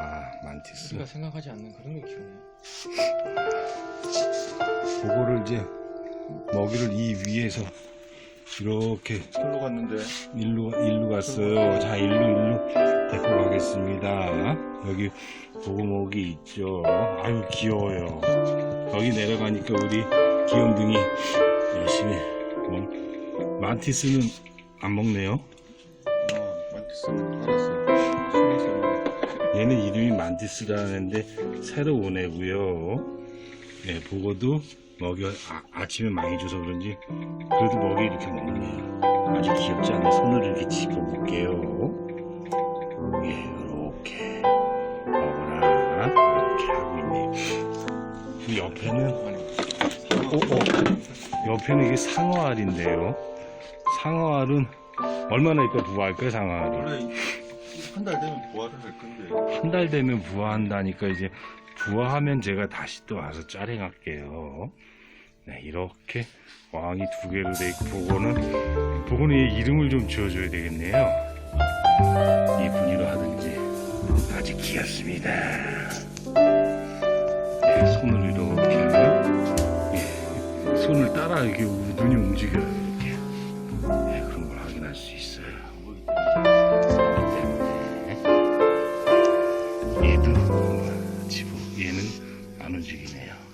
아 만티스 우리가 생각하지 않는 그런 게 키우네. 그거를 이제 먹이를 이 위에서 이렇게 절로 갔는데 일로 일로 갔어요. 자 일로 일로 데리고 가겠습니다. 여기 보고먹이 있죠. 아유 귀여워요. 여기 내려가니까 우리 귀염둥이 열심히 먹. 만티스는 안 먹네요. 어 만티스는 알았어 숨었어 얘는 이름이 만티스라는데 새로 온 애고요. 네, 보고도 먹이 아, 침에 많이 줘서 그런지 그래도 먹이 이렇게 먹네요. 아주 귀엽지 않아요? 손으로 이렇게 집어볼게요. 예, 이렇게 먹어라. 이렇게 하고 있네요. 이 옆에는 오, 오, 옆에는 이게 상어알인데요. 상어알은 얼마나 이까 부화할까요, 상어알이? 한 달 되면 부화를 할 건데. 한 달 되면 부화한다니까 이제 부화하면 제가 다시 또 와서 촬영할게요. 네, 이렇게 왕이 두 개로 돼 있고 보고는 보고는 얘 이름을 좀 지어줘야 되겠네요. 이 분이로 하든지 아주 귀엽습니다. 네, 손을 이렇게 예, 손을 따라 이렇게 눈이 움직여요 이렇게 네, 그런 걸 확인할 수 있어요. 얘는 지부 얘는 안 움직이네요.